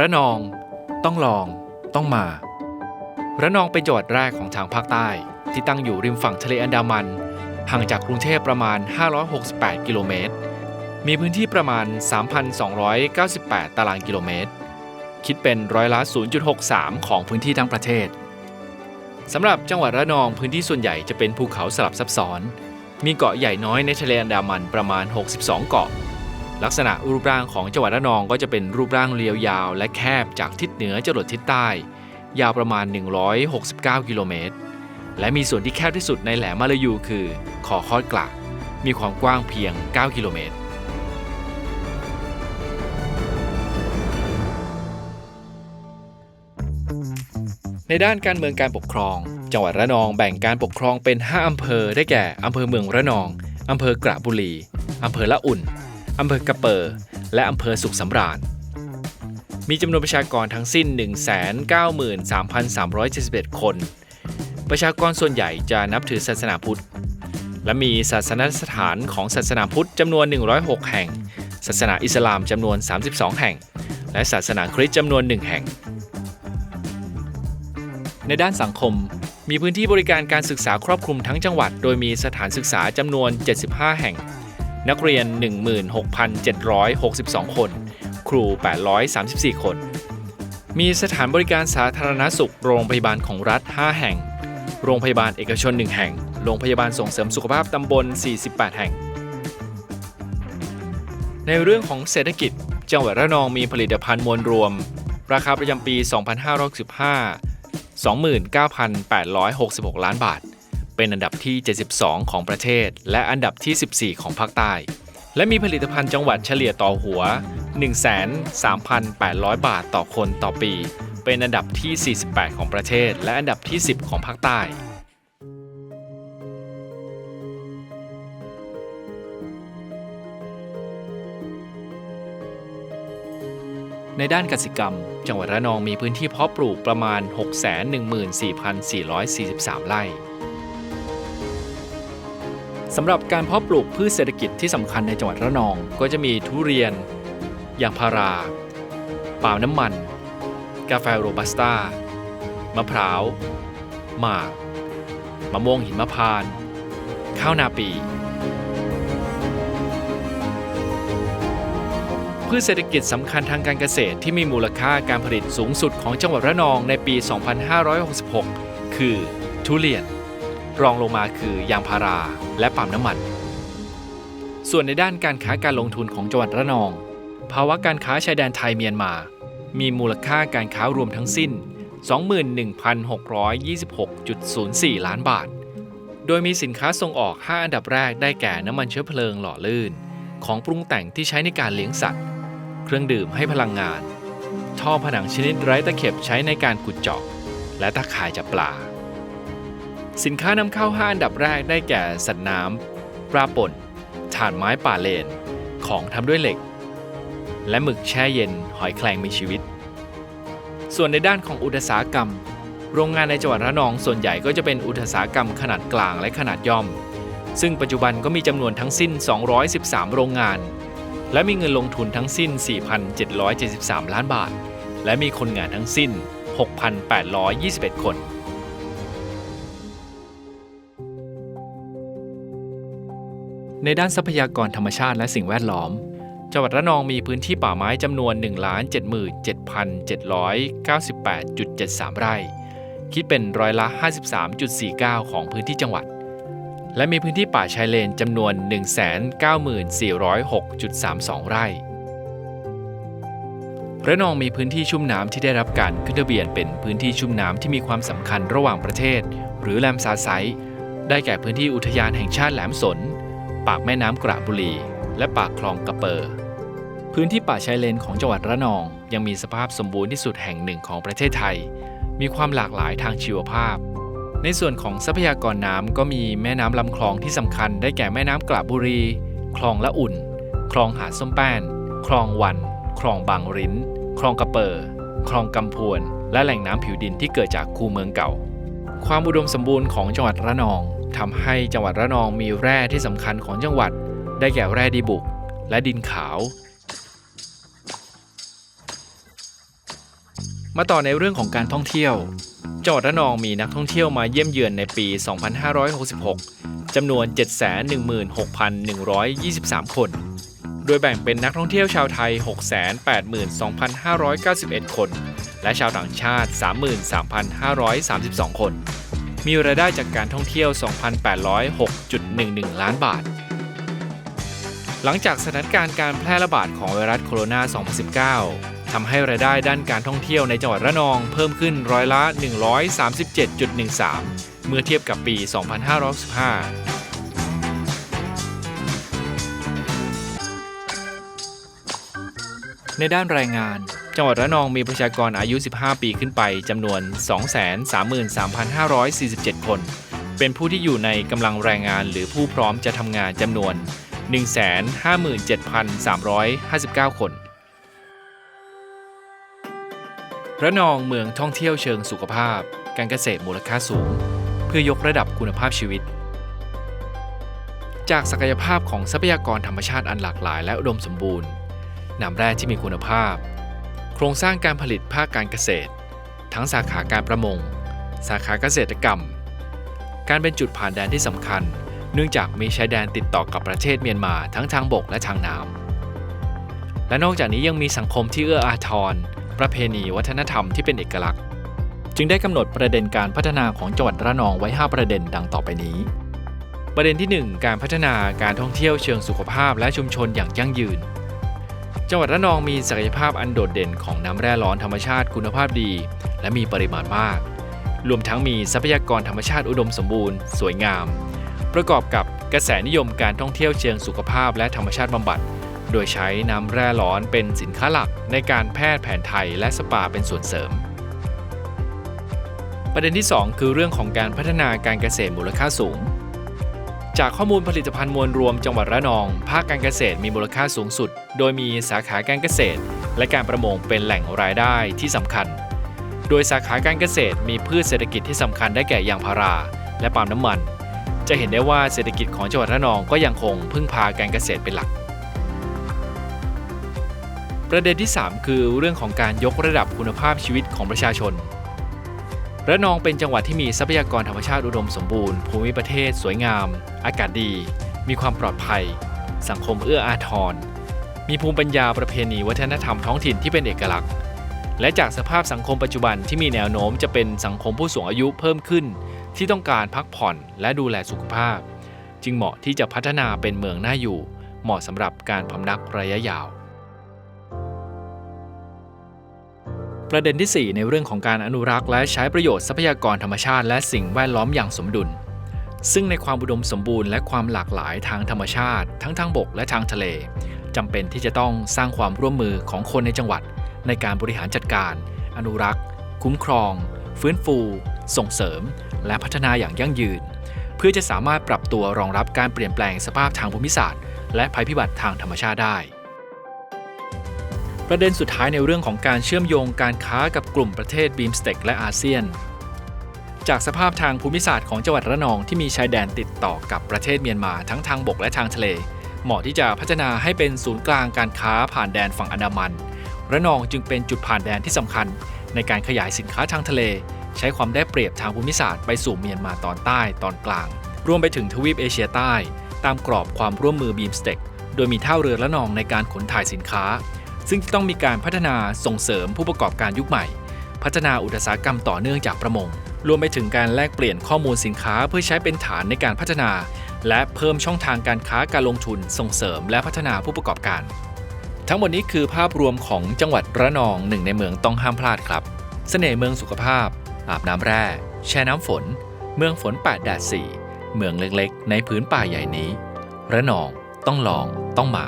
ระนองต้องลองต้องมา ระนองเป็นจังหวัดแรกของทางภาคใต้ ที่ตั้งอยู่ริมฝั่งทะเลอันดามัน ห่างจากกรุงเทพประมาณ 568 กิโลเมตร มีพื้นที่ประมาณ 3,298 ตารางกิโลเมตร คิดเป็นร้อยละ 0.63 ของพื้นที่ทั้งประเทศสำหรับจังหวัดระนองพื้นที่ส่วนใหญ่จะเป็นภูเขาสลับซับซ้อน มีเกาะใหญ่น้อยในทะเลอันดามันประมาณ 62 เกาะ ลักษณะรูปร่างของจังหวัดระนองก็จะเป็นรูปร่างเรียวยาว และแคบจากทิศเหนือจรดทิศใต้ ยาวประมาณ 169 กิโลเมตร และมีส่วนที่แคบที่สุดในแหลมมาลายูคือขอคอดกละมีความกว้างเพียง 9 กิโลเมตร ในด้านการเมืองการปกครอง จังหวัดระนองแบ่งการปกครองเป็น 5 อำเภอได้แก่ อำเภอเมืองระนอง อำเภอกระบุรี อำเภอละอุ่น อำเภอกระเปอร์และอำเภอสุขสำราญ มีจำนวนประชากรทั้งสิ้น 193,371 คน ประชากรส่วนใหญ่จะนับถือศาสนาพุทธ และมีศาสนสถานของศาสนาพุทธจำนวน 106 แห่ง ศาสนาอิสลามจำนวน 32 แห่ง และศาสนาคริสต์จำนวน 1 แห่ง ในด้านสังคมมีพื้นที่บริการการศึกษาครอบคลุมทั้งจังหวัด โดยมีสถานศึกษาจำนวน 75 แห่ง นักเรียน 16,762 คน ครู 834 คน มีสถานบริการสาธารณสุข โรงพยาบาลของรัฐ 5 แห่ง โรงพยาบาลเอกชน 1 แห่ง โรงพยาบาลส่งเสริมสุขภาพตำบล 48 แห่ง ในเรื่องของเศรษฐกิจ จังหวัดระนองมีผลิตภัณฑ์มวลรวม ราคาประจำปี 2565 29,866 ล้านบาท เป็นอันดับที่ 72 ของประเทศ และอันดับที่ 14 ของภาคใต้ และมีผลิตภัณฑ์จังหวัดเฉลี่ยต่อหัว 13,800 บาทต่อคนต่อปี เป็นอันดับที่ 48 ของประเทศ และอันดับที่ 10 ของภาคใต้ในด้านกสิกรรม จังหวัดระนองมีพื้นที่เพาะปลูกประมาณ 614,443 ไร่ สำหรับการเพาะปลูกพืชเศรษฐกิจที่สำคัญในจังหวัดระนองก็จะมีทุเรียน ยางพาราปาล์มน้ำมัน กาแฟโรบัสต้ามะพร้าวหมากมะม่วงหิมพานต์ข้าวนาปี พืชเศรษฐกิจสำคัญทางการเกษตรที่มีมูลค่าการผลิตสูงสุดของจังหวัดระนองในปี 2566 คือ ทุเรียน รองลงมาคือยางพาราและปาล์มน้ำมัน ส่วนในด้านการค้าการลงทุนของจังหวัดระนอง ภาวะการค้าชายแดนไทยเมียนมา มีมูลค่าการค้ารวมทั้งสิ้น 21,626.04 ล้านบาท โดยมีสินค้าส่งออก 5 อันดับแรกได้แก่น้ำมันเชื้อเพลิงหล่อลื่น ของปรุงแต่งที่ใช้ในการเลี้ยงสัตว์ เครื่องดื่มให้พลังงาน ท่อผนังชนิดไร้ตะเข็บใช้ในการขุดเจาะ และตะข่ายจับปลา สินค้านำเข้า 5 อันดับแรกได้แก่สัตว์น้ำปลาป่นถ่านไม้ป่าเลน ของทำด้วยเหล็ก และหมึกแช่เย็นหอยแครงมีชีวิต ส่วนในด้านของอุตสาหกรรม โรงงานในจังหวัดระนองส่วนใหญ่ก็จะเป็นอุตสาหกรรมขนาดกลางและขนาดย่อม ซึ่งปัจจุบันก็มีจำนวนทั้งสิ้น 213 โรงงาน และมีเงินลงทุนทั้งสิ้น 4,773 ล้านบาท และมีคนงานทั้งสิ้น 6,821 คน ในด้านทรัพยากรธรรมชาติและสิ่งแวดล้อม จังหวัดระนองมีพื้นที่ป่าไม้จำนวน 1,77,798.73 ไร่ คิดเป็นร้อยละ 53.49 ของพื้นที่จังหวัด และมีพื้นที่ป่าชายเลนจำนวน 194,606.32 ไร่ระนองมีพื้นที่ชุ่มน้ำที่ได้รับการขึ้นทะเบียนเป็นพื้นที่ชุ่มน้ำที่มีความสำคัญระหว่างประเทศ หรือแลมซาไซได้แก่พื้นที่อุทยานแห่งชาติแหลมสน ปากแม่น้ำกระบุรี และปากคลองกระเปอร์พื้นที่ป่าชายเลนของจังหวัดระนอง ยังมีสภาพสมบูรณ์ที่สุดแห่งหนึ่งของประเทศไทย มีความหลากหลายทางชีวภาพ ในส่วนของทรัพยากรน้ำก็มีแม่น้ำลำคลองที่สำคัญได้แก่แม่น้ำกระบุรี คลองละอุ่น คลองหาดส้มแป้น คลองวัน คลองบางริ้น คลองกระเปอร์คลองกำพวน และแหล่งน้ำผิวดินที่เกิดจากคูเมืองเก่า ความอุดมสมบูรณ์ของจังหวัดระนอง ทำให้จังหวัดระนองมีแร่ที่สำคัญของจังหวัด ได้แก่แร่ดีบุก และดินขาว มาต่อในเรื่องของการท่องเที่ยวจังหวัดระนองมีนักท่องเที่ยวมาเยี่ยมเยือนในปี 2566 จำนวน 716,123 คน โดยแบ่งเป็นนักท่องเที่ยวชาวไทย 682,591 คน และชาวต่างชาติ 33,532 คน มีรายได้จากการท่องเที่ยว 2,806.11 ล้านบาท หลังจากสถานการณ์การแพร่ระบาดของไวรัสโคโรนา 2019 ทำให้รายได้ด้านการท่องเที่ยวในจังหวัดระนองเพิ่มขึ้นร้อยละ 137.13 เมื่อเทียบกับปี 2515ในด้านแรงงาน จังหวัดระนองมีประชากรอายุ 15 ปีขึ้นไปจำนวน 233,547 คน เป็นผู้ที่อยู่ในกำลังแรงงานหรือผู้พร้อมจะทำงานจำนวน 157,359 คน ระนองเมืองท่องเที่ยวเชิงสุขภาพ การเกษตรมูลค่าสูง เพื่อยกระดับคุณภาพชีวิต จากศักยภาพของทรัพยากรธรรมชาติอันหลากหลายและอุดมสมบูรณ์น้ำแร่ที่มีคุณภาพ โครงสร้างการผลิตภาคการเกษตร ทั้งสาขาการประมง สาขาเกษตรกรรม การเป็นจุดผ่านแดนที่สำคัญ เนื่องจากมีชายแดนติดต่อกับประเทศเมียนมาทั้งทางบกและทางน้ำและนอกจากนี้ยังมีสังคมที่เอื้ออาทร ประเพณีวัฒนธรรมที่เป็นเอกลักษณ์ จึงได้กำหนดประเด็นการพัฒนาของจังหวัดระนองไว้ 5 ประเด็นดังต่อไปนี้ ประเด็นที่ 1 การพัฒนาการท่องเที่ยวเชิงสุขภาพและชุมชนอย่างยั่งยืน จังหวัดระนองมีศักยภาพอันโดดเด่นของน้ำแร่ร้อนธรรมชาติคุณภาพดี และมีปริมาณมาก รวมทั้งมีทรัพยากรธรรมชาติอุดมสมบูรณ์ สวยงาม ประกอบกับกระแสนิยมการท่องเที่ยวเชิงสุขภาพและธรรมชาติบำบัด โดยใช้น้ำแร่ร้อนเป็นสินค้าหลักในการแพทย์แผนไทยและสปาเป็นส่วนเสริม ประเด็นที่ 2 คือเรื่องของการพัฒนาการเกษตรมูลค่าสูง จากข้อมูลผลิตภัณฑ์มวลรวมจังหวัดระนอง ภาคการเกษตรมีมูลค่าสูงสุด โดยมีสาขาการเกษตร และการประมงเป็นแหล่งรายได้ที่สำคัญ โดยสาขาการเกษตรมีพืชเศรษฐกิจที่สำคัญได้แก่ยางพารา และปาล์มน้ำมัน จะเห็นได้ว่าเศรษฐกิจของจังหวัดระนองก็ยังคงพึ่งพาการเกษตรเป็นหลัก ประเด็นที่ 3 คือเรื่องของการยกระดับคุณภาพชีวิตของประชาชน ระนองเป็นจังหวัดที่มีทรัพยากรธรรมชาติอุดมสมบูรณ์ ภูมิประเทศสวยงาม อากาศดี มีความปลอดภัย สังคมเอื้ออาทร มีภูมิปัญญาประเพณีวัฒนธรรมท้องถิ่นที่เป็นเอกลักษณ์ และจากสภาพสังคมปัจจุบันที่มีแนวโน้มจะเป็นสังคมผู้สูงอายุเพิ่มขึ้น ที่ต้องการพักผ่อนและดูแลสุขภาพ จึงเหมาะที่จะพัฒนาเป็นเมืองน่าอยู่ เหมาะสำหรับการพำนักระยะยาว ประเด็นที่ 4 ในเรื่องของการอนุรักษ์และใช้ประโยชน์ทรัพยากรธรรมชาติ และสิ่งแวดล้อมอย่างสมดุล ซึ่งในความอุดมสมบูรณ์และความหลากหลายทางธรรมชาติ ทั้งทางบกและทางทะเลจำเป็นที่จะต้องสร้างความร่วมมือของคนในจังหวัด ในการบริหารจัดการ อนุรักษ์ คุ้มครอง ฟื้นฟู ส่งเสริม และพัฒนาอย่างยั่งยืน เพื่อจะสามารถปรับตัวรองรับการเปลี่ยนแปลงสภาพทางภูมิศาสตร์ และภัยพิบัติทางธรรมชาติได้ ประเด็นสุดท้ายในเรื่องของการเชื่อมโยงการค้ากับกลุ่มประเทศบีมสเต็กและอาเซียน จากสภาพทางภูมิศาสตร์ของจังหวัดระนองที่มีชายแดนติดต่อกับประเทศเมียนมาทั้งทางบกและทางทะเล เหมาะที่จะพัฒนาให้เป็นศูนย์กลางการค้าผ่านแดนฝั่งอันดามันระนองจึงเป็นจุดผ่านแดนที่สำคัญ ในการขยายสินค้าทางทะเล ใช้ความได้เปรียบทางภูมิศาสตร์ไปสู่เมียนมาตอนใต้ตอนกลาง รวมไปถึงทวีปเอเชียใต้ ตามกรอบความร่วมมือบีมสเต็กโดยมีท่าเรือระนองในการขนถ่ายสินค้า ซึ่งจะต้องมีการพัฒนาส่งเสริมผู้ประกอบการยุคใหม่ พัฒนาอุตสาหกรรมต่อเนื่องจากประมง รวมไปถึงการแลกเปลี่ยนข้อมูลสินค้าเพื่อใช้เป็นฐานในการพัฒนา และเพิ่มช่องทางการค้าการลงทุน ส่งเสริมและพัฒนาผู้ประกอบการ ทั้งหมดนี้คือภาพรวมของจังหวัดระนองหนึ่งในเมืองต้องห้ามพลาดครับ เสน่ห์เมืองสุขภาพ อาบน้ำแร่ แช่น้ำฝน เมืองฝน8แดด4เมืองเล็กๆ ในพื้นป่าใหญ่นี้ ระนองต้องลองต้องมา